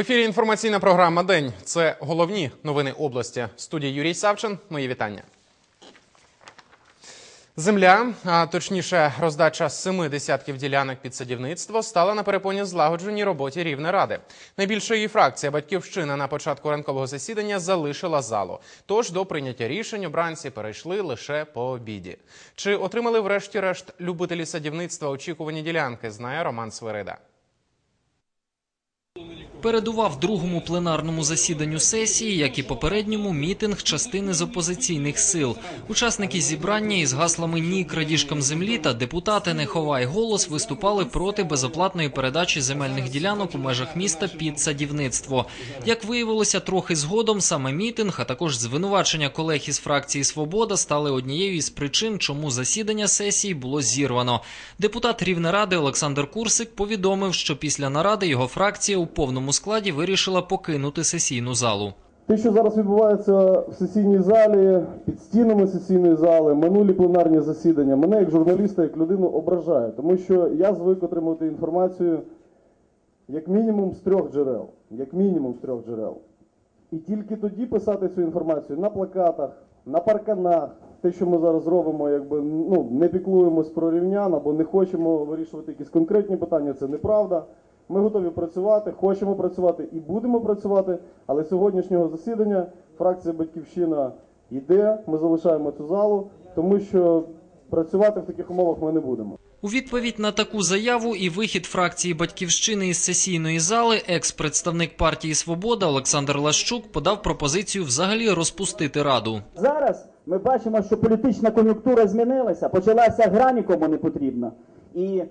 Ефірі інформаційна програма День. Це головні новини області. Студія Юрій Савчин. Мої вітання. Земля, а точніше, роздача семи десятків ділянок під садівництво, стала на перепоні злагодженій роботі Рівнеради. Найбільша її фракція Батьківщина на початку ранкового засідання залишила залу. Тож до прийняття рішень обранці перейшли лише по обіді. Чи отримали врешті-решт любителі садівництва очікувані ділянки? Знає Роман Свирида. Передував другому пленарному засіданню сесії, як і попередньому, мітинг частини з опозиційних сил. Учасники зібрання із гаслами «Ні крадіжкам землі» та депутати «Не ховай голос» виступали проти безоплатної передачі земельних ділянок у межах міста під садівництво. Як виявилося, трохи згодом саме мітинг, а також звинувачення колег із фракції «Свобода» стали однією із причин, чому засідання сесії було зірвано. Депутат Рівнеради Олександр Курсик повідомив, що після наради його фракція у повному складі вирішила покинути сесійну залу. Те, що зараз відбувається в сесійній залі, під стінами сесійної зали, минулі пленарні засідання, мене як журналіста, як людину ображає, тому що я звик отримувати інформацію як мінімум з трьох джерел. Як мінімум з трьох джерел. І тільки тоді писати цю інформацію на плакатах, на парканах, те, що ми зараз робимо, якби ну не піклуємось про рівнян або не хочемо вирішувати якісь конкретні питання, це неправда. Ми готові працювати, хочемо працювати і будемо працювати. Але сьогоднішнього засідання фракція Батьківщина йде. Ми залишаємо цю залу, тому що працювати в таких умовах ми не будемо. У відповідь на таку заяву і вихід фракції «Батьківщини» із сесійної зали екс-представник партії «Свобода» Олександр Лащук подав пропозицію взагалі розпустити раду. Зараз ми бачимо, що політична кон'юнктура змінилася, почалася гра нікому не потрібна. І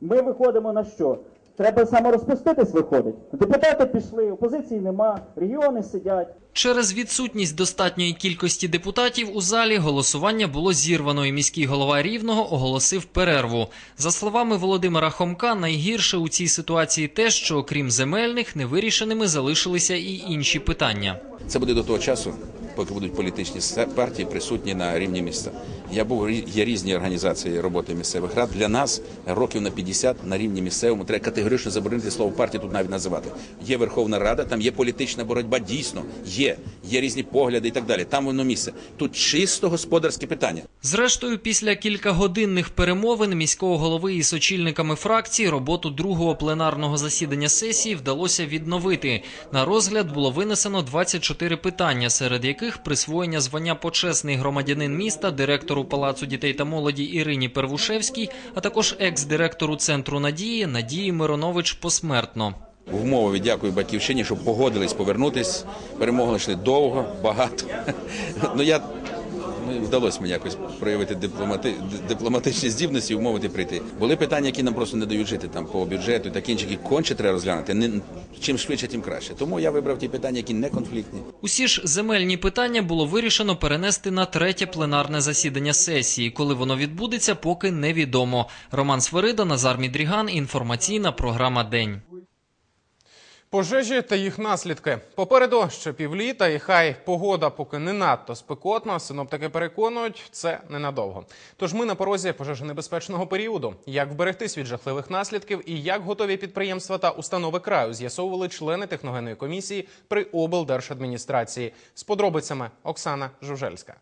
ми виходимо на що? Треба саморозпуститись виходить. Депутати пішли, опозиції нема, регіони сидять. Через відсутність достатньої кількості депутатів у залі голосування було зірвано, і міський голова Рівного оголосив перерву. За словами Володимира Хомка, найгірше у цій ситуації те, що окрім земельних, невирішеними залишилися і інші питання. Це буде до того часу, поки будуть політичні партії присутні на рівні міста. Я був є різні організації роботи місцевих рад. Для нас років на 50 на рівні місцевому треба категорично заборонити слово партії тут навіть називати. Є Верховна Рада, там є політична боротьба. Дійсно є, є різні погляди і так далі. Там воно місце. Тут чисто господарське питання. Зрештою, після кількагодинних перемовин міського голови із очільниками фракцій роботу другого пленарного засідання сесії вдалося відновити. На розгляд було винесено 24 питання, серед яких присвоєння звання почесний громадянин міста, директору Палацу дітей та молоді Ірині Первушевській, а також екс-директору центру надії Надії Миронович посмертно. В умові дякую батьківщині, що погодились повернутись. Перемоги йшли довго, багато. Ну я ну, вдалося мені якось проявити дипломати, дипломатичні здібності і вмовити прийти. Були питання, які нам просто не дають жити там по бюджету, такі інші, які конче треба розглянути. Не чим швидше, тим краще. Тому я вибрав ті питання, які не конфліктні. Усі ж земельні питання було вирішено перенести на третє пленарне засідання сесії. Коли воно відбудеться, поки невідомо. Роман Свирида, Назар Мідріган. Інформаційна програма День. Пожежі та їх наслідки. Попереду ще півліта, і хай погода поки не надто спекотна. Синоптики переконують, це ненадовго. Тож ми на порозі пожежонебезпечного періоду. Як вберегтись від жахливих наслідків і як готові підприємства та установи краю з'ясовували члени техногенної комісії при облдержадміністрації. З подробицями Оксана Жужельська.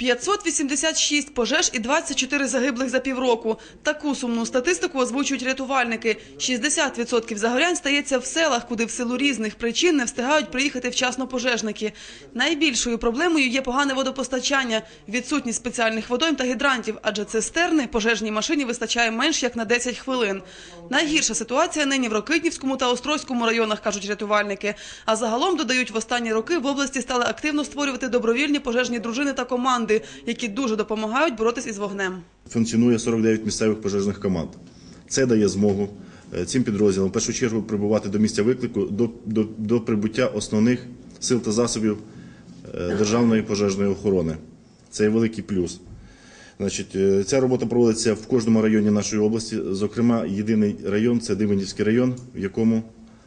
586 пожеж і 24 загиблих за півроку. Таку сумну статистику озвучують рятувальники. 60% загорянь стається в селах, куди в силу різних причин не встигають приїхати вчасно пожежники. Найбільшою проблемою є погане водопостачання, відсутність спеціальних водойм та гідрантів, адже цистерни пожежній машині вистачає менш як на 10 хвилин. Найгірша ситуація нині в Рокитнівському та Острозькому районах, кажуть рятувальники. А загалом додають, в останні роки в області стали активно створювати добровільні пожежні дружини та команди, які дуже допомагають боротись із вогнем. функціонує 49 місцевих пожежних команд. Це дає змогу е, цим підрозділам в першу чергу прибувати до місця виклику до, до, до прибуття основних сил та засобів е, державної пожежної охорони. Це великий плюс. Значить, е, ця робота проводиться в кожному районі нашої області. Зокрема, єдиний район це Диванівський район, в якому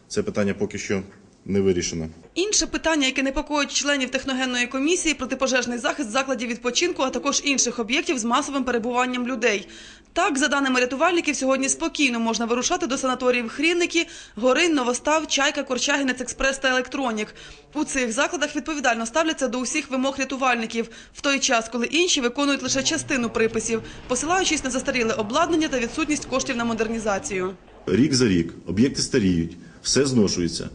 це питання поки що не вирішено. Інше питання, яке непокоїть членів техногенної комісії, протипожежний захист закладів відпочинку, а також інших об'єктів з масовим перебуванням людей. Так, за даними рятувальників, сьогодні спокійно можна вирушати до санаторіїв Хрінники, Горинь, Новостав, Чайка, Корчагінець, Експрес та Електронік. У цих закладах відповідально ставляться до усіх вимог рятувальників, в той час, коли інші виконують лише частину приписів, посилаючись на застаріле обладнання та відсутність коштів на модернізацію. Рік за рік об'єкти старіють, все зношується.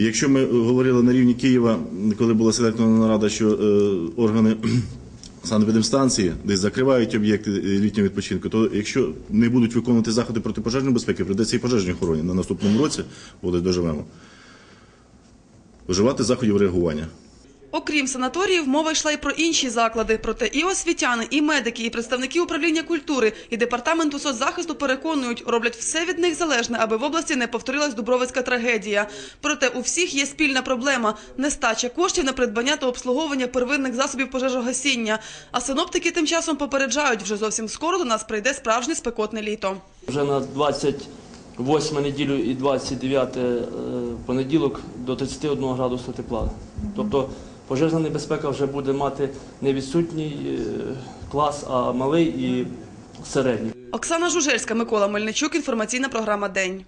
Якщо ми говорили на рівні Києва, коли була селектована нарада, що е, органи санепідемстанції десь закривають об'єкти е, літнього відпочинку, то якщо не будуть виконувати заходи протипожежної безпеки, прийдеться і пожежній охороні на наступному році, коли доживемо, вживати заходів реагування. Окрім санаторіїв, мова йшла й про інші заклади. Проте і освітяни, і медики, і представники управління культури, і департаменту соцзахисту переконують, роблять все від них залежне, аби в області не повторилась Дубровицька трагедія. Проте у всіх є спільна проблема – нестача коштів на придбання та обслуговування первинних засобів пожежогасіння. А синоптики тим часом попереджають, вже зовсім скоро до нас прийде справжнє спекотне літо. Вже на 28 неділю і 29 е, понеділок до 31 градусу тепла. Тобто пожежна небезпека вже буде мати не відсутній е, клас, а малий і середній. Оксана Жужельська, Микола Мельничук, інформаційна програма «День».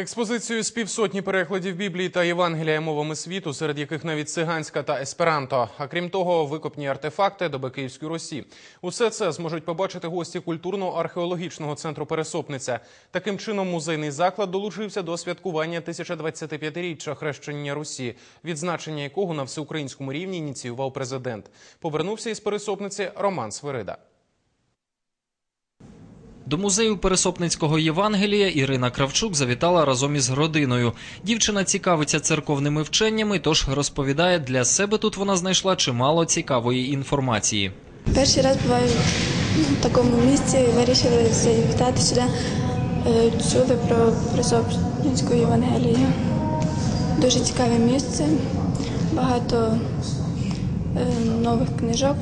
Експозицію з півсотні перекладів Біблії та Євангелія мовами світу, серед яких навіть циганська та есперанто. А крім того, викопні артефакти доби Київської Русі. Усе це зможуть побачити гості культурно-археологічного центру Пересопниця. Таким чином, музейний заклад долучився до святкування 1025-річчя хрещення Русі, відзначення якого на всеукраїнському рівні ініціював президент. Повернувся із Пересопниці Роман Свирида. До музею Пересопницького Євангелія Ірина Кравчук завітала разом із родиною. Дівчина цікавиться церковними вченнями, тож розповідає, для себе тут вона знайшла чимало цікавої інформації. Перший раз буваю в такому місці, вирішили завітати сюди. Е, Чули про Присопницьку Євангелію. Дуже цікаве місце, багато е, нових книжок,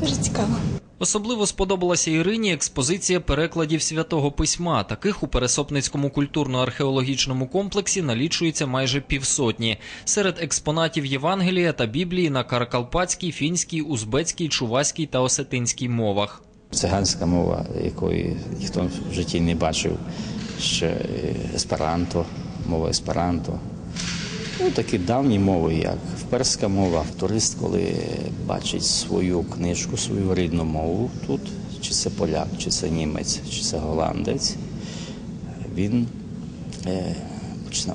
дуже цікаво. Особливо сподобалася Ірині експозиція перекладів святого письма. Таких у Пересопницькому культурно-археологічному комплексі налічується майже півсотні. Серед експонатів Євангелія та Біблії на каракалпатській, фінській, узбецькій, чуваській та осетинській мовах. Циганська мова, якої ніхто в житті не бачив, ще есперанто, мова есперанто. Ну, такі давні мови, як перська мова. Турист, коли бачить свою книжку, свою рідну мову тут, чи це поляк, чи це німець, чи це голландець, він е,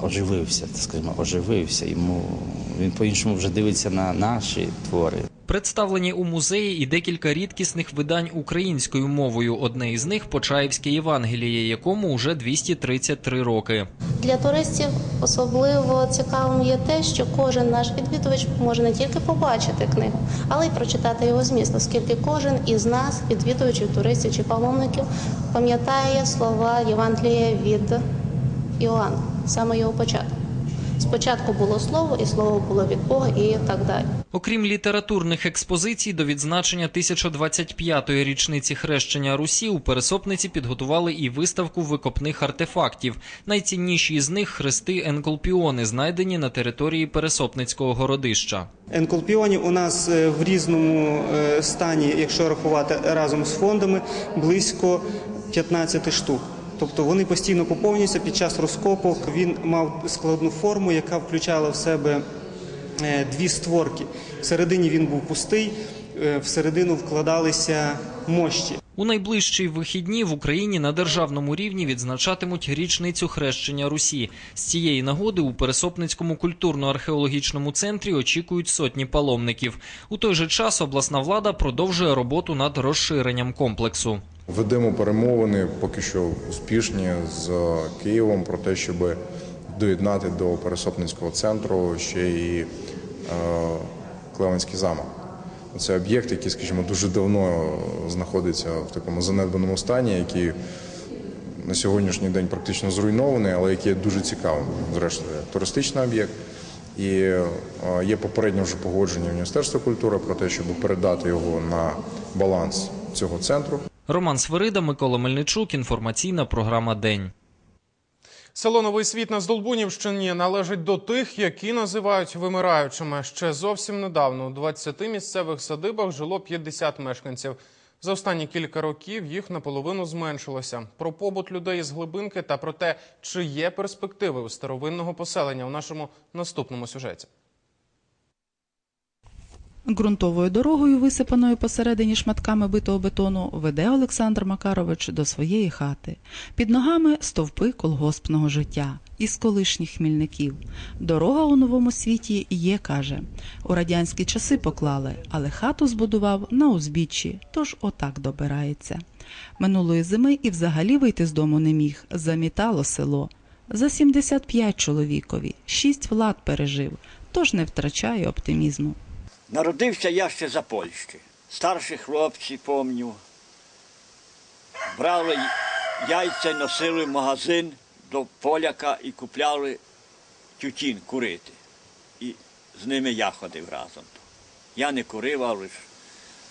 оживився, скажімо, оживився. Йому він по-іншому вже дивиться на наші твори. Представлені у музеї і декілька рідкісних видань українською мовою. Одне із них Почаївське Євангеліє, якому уже 233 роки. Для туристів особливо цікавим є те, що кожен наш відвідувач може не тільки побачити книгу, але й прочитати його зміст, оскільки кожен із нас, відвідувачів, туристів чи паломників, пам'ятає слова Євангелія від Іоанна, саме його початку. Спочатку було слово, і слово було від Бога, і так далі. Окрім літературних експозицій, до відзначення 1025-ї річниці хрещення Русі у Пересопниці підготували і виставку викопних артефактів. Найцінніші з них хрести енколпіони, знайдені на території Пересопницького городища. Енколпіонів у нас е, в різному е, стані, якщо рахувати разом з фондами, близько 15 штук. Тобто вони постійно поповнюються під час розкопу. Він мав складну форму, яка включала в себе дві створки. Всередині він був пустий, е, всередину вкладалися мощі. У найближчі вихідні в Україні на державному рівні відзначатимуть річницю хрещення Русі. З цієї нагоди у Пересопницькому культурно-археологічному центрі очікують сотні паломників. У той же час обласна влада продовжує роботу над розширенням комплексу. Ведемо перемовини поки що успішні з Києвом про те, щоб доєднати до Пересопницького центру ще і е, Клевенський замок. Це об'єкт, який, скажімо, дуже давно знаходиться в такому занедбаному стані, який на сьогоднішній день практично зруйнований, але який дуже цікавим. Зрештою, туристичний об'єкт. І е, є попередньо вже погодження Міністерства культури про те, щоб передати його на баланс цього центру. Роман Свирида, Микола Мельничук. Інформаційна програма День. Село Новий Світ на Здолбунівщині належить до тих, які називають вимираючими. Ще зовсім недавно у 20 місцевих садибах жило 50 мешканців. За останні кілька років їх наполовину зменшилося. Про побут людей з глибинки та про те, чи є перспективи у старовинного поселення у нашому наступному сюжеті. Ґрунтовою дорогою, висипаною посередині шматками битого бетону, веде Олександр Макарович до своєї хати. Під ногами стовпи колгоспного життя із колишніх хмільників. Дорога у новому світі є, каже. У радянські часи поклали, але хату збудував на узбіччі, тож отак добирається. Минулої зими і взагалі вийти з дому не міг. Замітало село. За 75 чоловікові, шість влад пережив, тож не втрачає оптимізму. Народився я ще за Польщі. Старші хлопці, помню, брали яйця і носили в магазин до поляка і купляли тютін курити. І з ними я ходив разом. Я не курив, але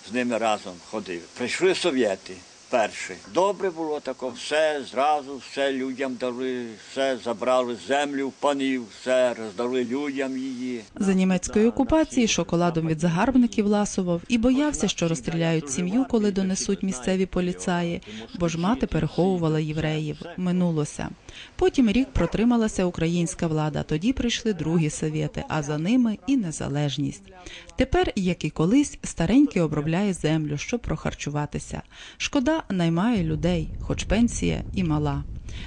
з ними разом ходив. Прийшли совєти перші. Добре було тако, все зразу, все людям дали, все забрали землю в панів, все роздали людям її. За німецької окупації шоколадом від загарбників ласував і боявся, що розстріляють сім'ю, коли донесуть місцеві поліцаї, бо ж мати переховувала євреїв. Минулося. Потім рік протрималася українська влада. Тоді прийшли другі совєти, а за ними і незалежність. Тепер, як і колись, старенький обробляє землю, щоб прохарчуватися. Шкода наймає людей, хоч пенсія і мала.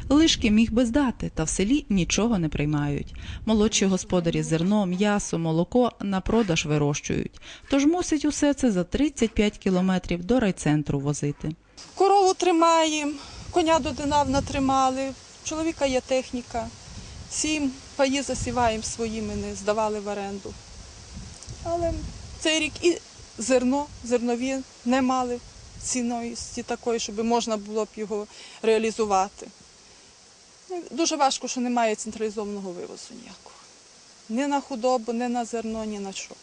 Лишки міг би здати, та в селі нічого не приймають. Молодші господарі зерно, м'ясо, молоко на продаж вирощують. Тож мусить усе це за 35 кілометрів до райцентру возити. Корову тримаємо, коня додинавна тримали, чоловіка є техніка. Сім паї засіваємо своїми, не здавали в оренду. Але цей рік і зерно, зернові не мали цінності такої, щоб можна було б його реалізувати. Ну, Дуже важко, що немає централізованого вивозу ніякого. Ні на худобу, ні на зерно, ні на що.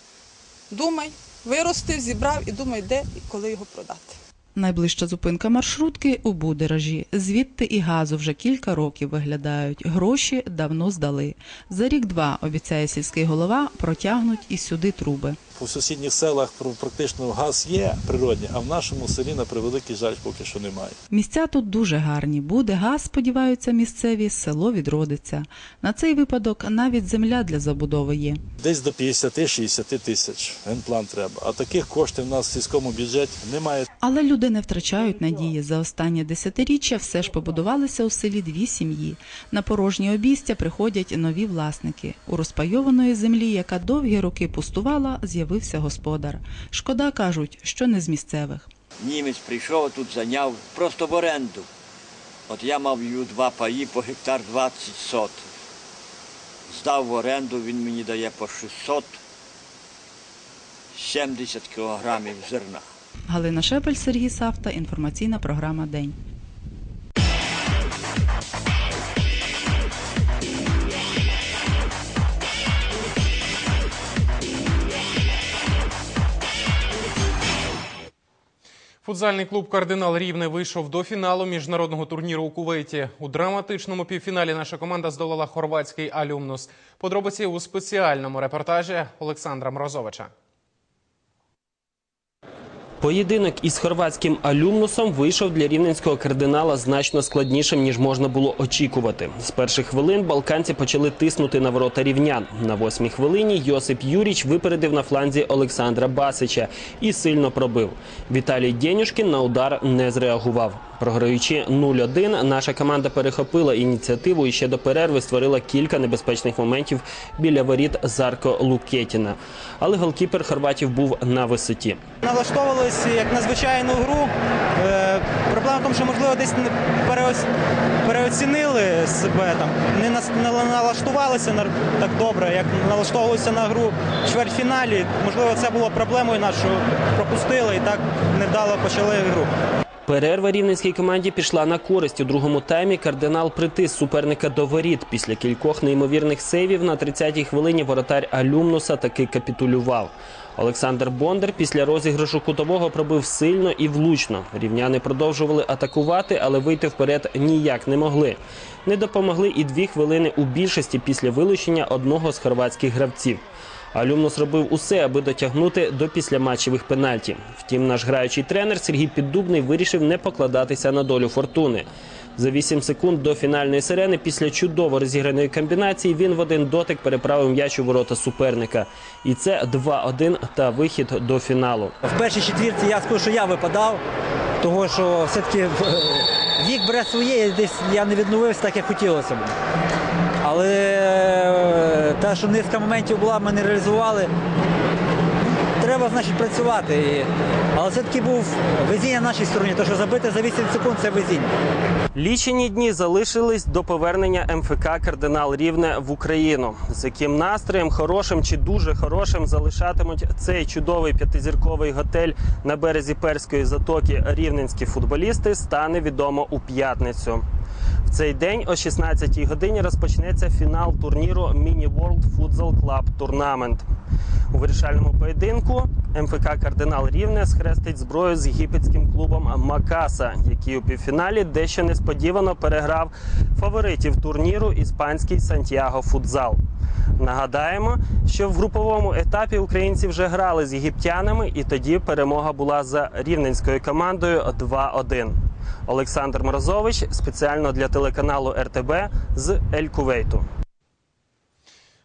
Думай, виростив, зібрав і думай, де і коли його продати. Найближча зупинка маршрутки у Будеражі. Звідти і газу вже кілька років виглядають. Гроші давно здали. За рік-два, обіцяє сільський голова, протягнуть і сюди труби. У сусідніх селах практично газ є природний, а в нашому селі, на превеликий жаль, поки що немає. Місця тут дуже гарні. Буде газ, сподіваються місцеві, село відродиться. На цей випадок навіть земля для забудови є. Десь до 50-60 тисяч генплан треба. А таких коштів в нас в сільському бюджеті немає. Але люди не втрачають надії. За останнє десятиріччя все ж побудувалися у селі дві сім'ї. На порожні обійстя приходять нові власники. У розпайованої землі, яка довгі роки пустувала, з'явився господар. Шкода кажуть, що не з місцевих. Німець прийшов, тут зайняв просто в оренду. От я мав ю два паї по гектар 20 сот. Здав в оренду, він мені дає по 670 кілограмів зерна. Галина Шепель, Сергій Савта. Інформаційна програма День. Футзальний клуб Кардинал Рівне вийшов до фіналу міжнародного турніру у Кувейті. У драматичному півфіналі наша команда здолала хорватський алюмнус. Подробиці у спеціальному репортажі Олександра Морозовича. Поєдинок із хорватським алюмнусом вийшов для рівненського кардинала значно складнішим, ніж можна було очікувати. З перших хвилин балканці почали тиснути на ворота рівнян. На восьмій хвилині Йосип Юріч випередив на фланзі Олександра Басича і сильно пробив. Віталій Дєнюшкін на удар не зреагував. Програючи 0-1, наша команда перехопила ініціативу і ще до перерви створила кілька небезпечних моментів біля воріт Зарко Лукетіна. Але голкіпер хорватів був на висоті. Налаштовувалися як на звичайну гру. Е, проблема в тому, що можливо десь переоцінили себе там, не налаштувалися на так добре, як налаштовувалися на гру в чвертьфіналі. Можливо, це було проблемою нашою. Пропустили і так невдало почали гру. Перерва рівненській команді пішла на користь. У другому таймі кардинал притис суперника до воріт. Після кількох неймовірних сейвів на 30-й хвилині воротар Алюмнуса таки капітулював. Олександр Бондар після розіграшу кутового пробив сильно і влучно. Рівняни продовжували атакувати, але вийти вперед ніяк не могли. Не допомогли і дві хвилини у більшості після вилучення одного з хорватських гравців. Алюмнус робив усе, аби дотягнути до післяматчевих пенальті. Втім, наш граючий тренер Сергій Піддубний вирішив не покладатися на долю фортуни. За 8 секунд до фінальної сирени, після чудово розіграної комбінації, він в один дотик переправив м'яч у ворота суперника. І це 2-1 та вихід до фіналу. В першій четвірці я скажу, що я випадав, тому що все-таки е, вік бере своє, десь я не відновився так, як хотілося б. Але те, що низка моментів була, ми не реалізували. Треба, значить, працювати. Але все-таки був везіння на нашій стороні, тому що забити за 8 секунд це везіння. Лічені дні залишились до повернення МФК Кардинал Рівне в Україну. З яким настроєм, хорошим чи дуже хорошим, залишатимуть цей чудовий п'ятизірковий готель на березі перської затоки рівненські футболісти, стане відомо у п'ятницю. В цей день о 16-й годині розпочнеться фінал турніру Mini World Futsal Club Tournament. У вирішальному поєдинку МФК Кардинал Рівне схрестить зброю з єгипетським клубом Макаса, який у півфіналі дещо несподівано переграв фаворитів турніру іспанський Сантьяго Футзал. Нагадаємо, що в груповому етапі українці вже грали з єгиптянами, і тоді перемога була за рівненською командою 2-1. Олександр Морозович спеціально для телеканалу РТБ з Ель-Кувейту.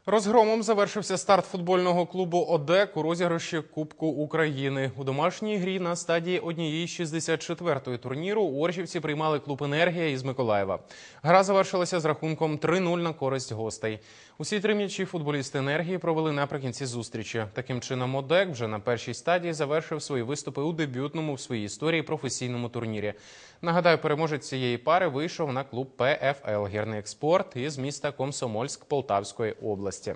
Розгромом завершився старт футбольного клубу ОДЕК у розіграші Кубку України. У домашній грі на стадії однієї 64-ї турніру у Оршівці приймали клуб Енергія із Миколаєва. Гра завершилася з рахунком 3-0 на користь гостей. Усі три м'ячі футболісти енергії провели наприкінці зустрічі. Таким чином, ОДЕК вже на першій стадії завершив свої виступи у дебютному в своїй історії професійному турнірі. Нагадаю, переможець цієї пари вийшов на клуб ПФЛ Гірний експорт із міста Комсомольськ Полтавської області.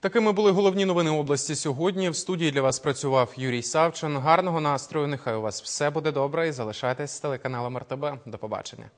Такими були головні новини області сьогодні. В студії для вас працював Юрій Савчин. Гарного настрою. Нехай у вас все буде добре і залишайтесь з телеканалом РТБ. До побачення.